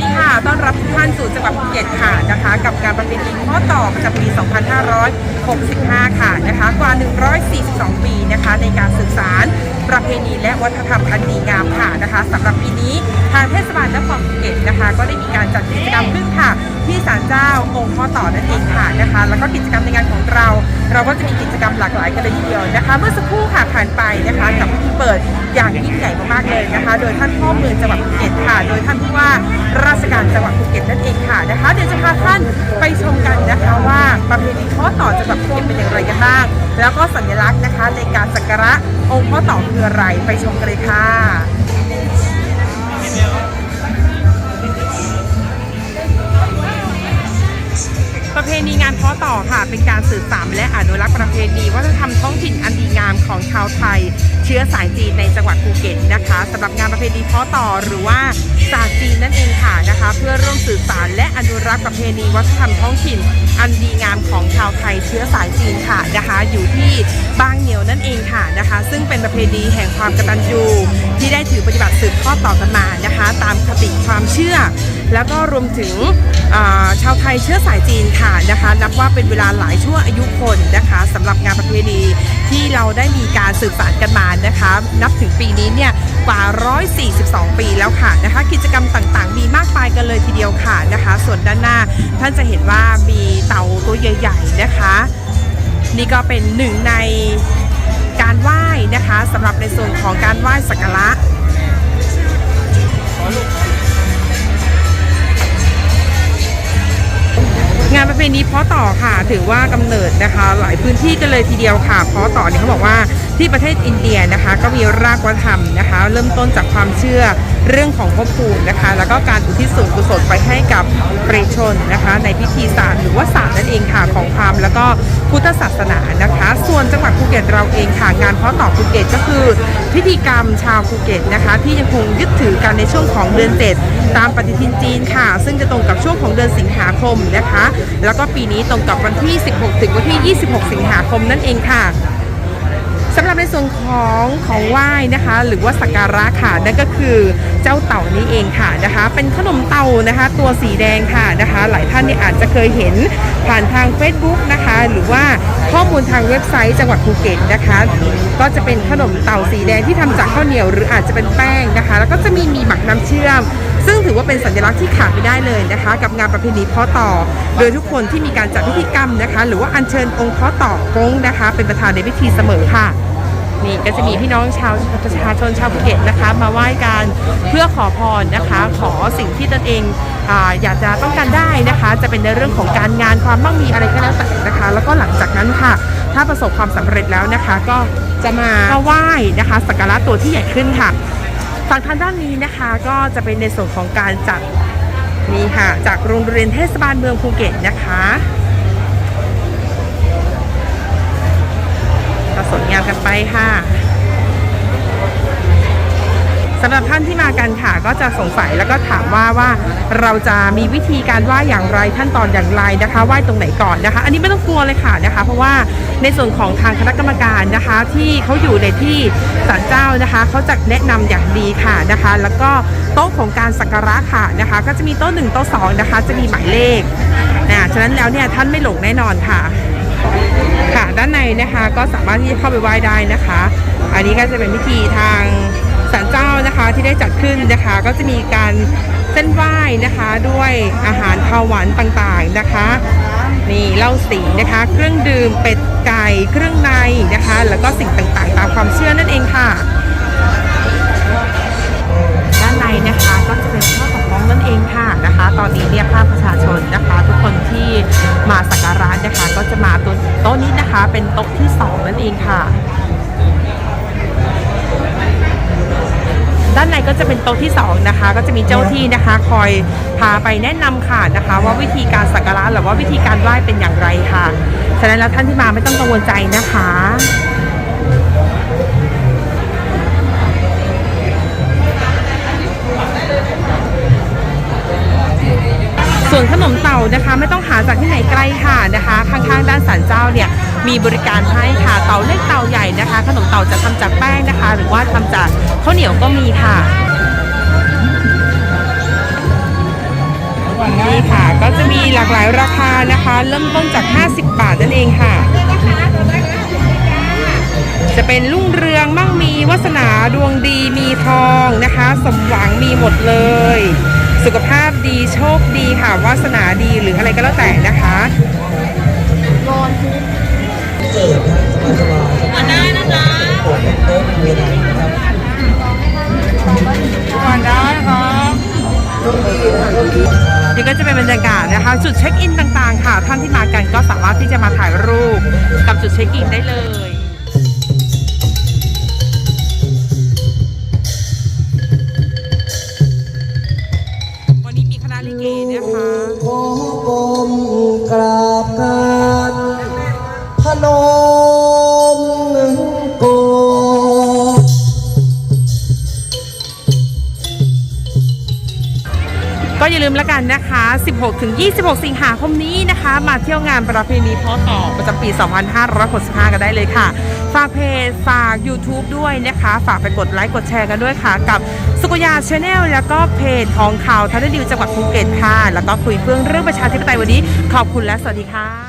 ดีค่ะ ต้อนรับทุกท่านสู่จังหวัดภูเก็ตค่ะนะคะ กับการประเพณีข้อต่อประจำปี 2565 ค่ะนะคะ กว่า 142 ปีนะคะ ในการสืบสารประเพณีและวัฒนธรรมอันดีงามค่ะนะคะสำหรับปีนี้ทางเทศบาลนครภูเก็ตนะคะ ก็ได้มีการจัดกิจกรรมขึ้นค่ะ ที่ศาลเจ้าองค์พ่อต่อนั่นเองค่ะนะคะ แล้วก็กิจกรรมในงานของ เราก็จะมีกิจกรรมหลากหลายกันเลยทีเดียวนะคะ เมื่อสักครู่ค่ะผ่านไปนะคะกับพิธีเปิดอย่างยิ่งใหญ่มากๆเลยนะคะ โดยท่านพ่อเมืองจังหวัดภูเก็ตค่ะ โดยท่านผู้ว่าราชการจังหวัดภูเก็ตนั่นเองค่ะนะคะเดี๋ยวจะพาท่านไปชมกันนะคะว่าประเพณีข้อต่อจังหวัดภูเก็ตเป็นอย่างไรกันบ้าง แล้วก็สัญลักษณ์นะคะในการสักการะองค์พ่อต่อคืออะไรไปชมกันเลยค่ะ ณีงานเพาะต่อค่ะ เป็นการสืบสานและอนุรักษ์ประเพณีวัฒนธรรมท้องถิ่นอันดีงามของชาวไทย เชื้อสายจีนในจังหวัดภูเก็ตนะคะสำหรับงานประเพณีเพาะต่อหรือว่าศาสตร์จีนนั่นเองค่ะนะคะ เพื่อร่วมสืบสานและอนุรักษ์ประเพณีวัฒนธรรมท้องถิ่น อันดีงามของชาวไทยเชื้อสายจีนค่ะนะคะ อยู่ที่บางเหนียวนั่นเองค่ะนะคะ ซึ่งเป็นประเพณีแห่งความกตัญญูที่ได้ถือปฏิบัติสืบทอดต่อกันมานะคะ ตามคติความเชื่อ แล้วก็รวมถึงาชาวไทยเชื้อสายจีนค่ะนะคะนับว่าเป็นเวลาหลายชั่วอายุคนนะคะสำหรับงานประเพณีที่เราได้มีการสืบสานกันมานะคะ นับถึงปีนี้เนี่ยกว่า 142 ปีแล้วค่ะนะคะ กิจกรรมต่างๆ มีมากมายกันเลยทีเดียวค่ะนะคะ ส่วนด้านหน้าท่านจะเห็นว่ามีเต่าตัวใหญ่ ๆนะคะ นี่ก็เป็นหนึ่งในการไหว้นะคะสำหรับในส่วนของการไหว้สักการะ เพณีเพาะต่อค่ะ ถือว่ากำเนิดนะคะ หลายพื้นที่กันเลยทีเดียวค่ะเพาะต่อเนี่ยเขาบอกว่าที่ประเทศอินเดียนะคะ ก็มีรากวัฒนธรรมนะคะ เริ่มต้นจากความเชื่อเรื่องของภพภูมินะคะ แล้วก็การอุทิศส่วนกุศลไปให้กับปรตชนนะคะ ในพิธีศาสตร์หรือว่าศาสตร์นั่นเองค่ะของพราหมณ์แล้วก็พุทธศาสนานะคะ ส่วนจังหวัดภูเก็ตเราเองค่ะงานเพาะต่อภูเก็ตก็คือ พิธีกรรมชาวภูเก็ตนะคะ ที่ยังคงยึดถือกันในช่วงของเดือนเจ็ด ตามปฏิทินจีนค่ะ ซึ่งจะตรงกับช่วงของเดือนสิงหาคมนะคะ แล้วก็ปีนี้ตรงกับวันที่ 16 ถึงวันที่ 26 สิงหาคมนั่นเองค่ะสำหรับในส่วนของของไหว้นะคะ หรือว่าสักการะค่ะนั่นก็คือเจ้าเต่านี้เองค่ะนะคะ เป็นขนมเต่านะคะ ตัวสีแดงค่ะนะคะ หลายท่านเนี่ยอาจจะเคยเห็นผ่านทาง Facebook นะคะ หรือว่าข้อมูลทางเว็บไซต์จังหวัดภูเก็ตนะคะ ก็จะเป็นขนมเต่าสีแดงที่ทำจากข้าวเหนียว หรืออาจจะเป็นแป้งนะคะ แล้วก็จะมีมีหมักน้ำเชื่อม ซึ่งถือว่าเป็นสัญลักษณ์ที่ขาดไม่ได้เลยนะคะ กับงานประเพณีพาะต่อ โดยทุกคนที่มีการจัดพิธีกรรมนะคะ หรือว่าอัญเชิญองค์พาะต่อกงนะคะ เป็นประธานในพิธีเสมอค่ะนี่ก็จะมีพี่น้องชาวประชาชนชาวภูเก็ตนะคะ มาไหว้กันเพื่อขอพรนะคะ ขอสิ่งที่ตนเองออยากจะต้องการได้นะคะ จะเป็นในเรื่องของการงานความมั่งมีอะไรก็แล้วแต่นะคะ แล้วก็หลังจากนั้นค่ะ ถ้าประสบความสำเร็จแล้วนะคะ ก็จะมาไหว้นะคะสักการะตัวที่ใหญ่ขึ้นค่ะ ฝั่งทางด้านนี้นะคะก็จะเป็นในส่วนของการจัดนี่ค่ะจากโรงเรียนเทศบาลเมืองภูเก็ตนะคะก็สวยงามกันไปค่ะ สำหรับท่านที่มากันค่ะก็จะสงสัยแล้วก็ถามว่าว่าเราจะมีวิธีการไหว้อย่างไรขั้นตอนอย่างไรนะคะไหว้ตรงไหนก่อนนะคะ อันนี้ไม่ต้องกลัวเลยค่ะนะคะ เพราะว่าในส่วนของทางคณะกรรมการนะคะ ที่เขาอยู่ในที่ศาลเจ้านะคะเขาจะแนะนำอย่างดีค่ะนะคะ แล้วก็โต๊ะของการสักการะค่ะนะคะ ก็จะมีโต๊ะหนึ่งโต๊ะสองนะคะ จะมีหมายเลขนะฉะนั้นแล้วเนี่ยท่านไม่หลงแน่นอนค่ะค่ะด้านในนะคะก็สามารถที่จะเข้าไปไหว้ได้นะคะ อันนี้ก็จะเป็นพิธีทาง ศาลเจ้านะคะที่ได้จัดขึ้นนะคะ ก็จะมีการเส้นไหว้นะคะด้วยอาหารข้าวหวานต่างๆนะคะนี่เหล้าสีนะคะ เครื่องดื่มเป็ดไก่เครื่องในนะคะ แล้วก็สิ่งต่างๆ ตามความเชื่อนั่นเองค่ะ ด้านในก็จะเป็นโต๊ะที่สองนะคะ ก็จะมีเจ้าที่นะคะ คอยพาไปแนะนำค่ะนะคะ ว่าวิธีการสักการะหรือว่าวิธีการไหว้เป็นอย่างไรค่ะฉะนั้นแล้วท่านที่มาไม่ต้องกังวลใจนะคะ วนขนมเต่านะคะ ไม่ต้องหาจากที่ไหนไกลค่ะนะคะ ข้างๆ ด้านศาลเจ้าเนี่ยมีบริการให้ค่ะเต่าเล็กเต่าใหญ่นะคะ ขนมเต่าจะทำจากแป้งนะคะ หรือว่าทำจากข้าวเหนียวก็มีค่ะนี่ค่ะก็จะมีหลากหลายราคานะคะ เริ่มต้นจาก 50 บาทนั่นเองค่ะ จะเป็นรุ่งเรืองมั่งมีวาสนาดวงดีมีทองนะคะ สมหวังมีหมดเลย สุขภาพดีโชคดีค่ะวาสนาดีหรืออะไรก็แล้วแต่นะคะเกิดนะสบายสบายได้นะจ๊ะปวดโต๊ะเวลานะครับก่อนได้ครับนี่ก็จะเป็นบรรยากาศนะคะ จุดเช็คอินต่างๆ ค่ะ ท่านที่มากันก็สามารถที่จะมาถ่ายรูปกับจุดเช็คอินได้เลย มแล้วกันนะคะ 16ถึง26 สิงหาคมนี้นะคะ มาเที่ยวงานประเพณีพ่อต่อประจำปี 2565 กันได้เลยค่ะ ฝากเพจ ฝาก YouTube ด้วยนะคะ ฝากไปกดไลค์ กดแชร์กันด้วยค่ะ กับสุกยาชาแนลแล้วก็เพจของข่าวทันดิวจังหวัดภูเก็ตค่ะ แล้วก็คุยเพื่องเรื่องประชาธิปไตยวันนี้ ขอบคุณและสวัสดีค่ะ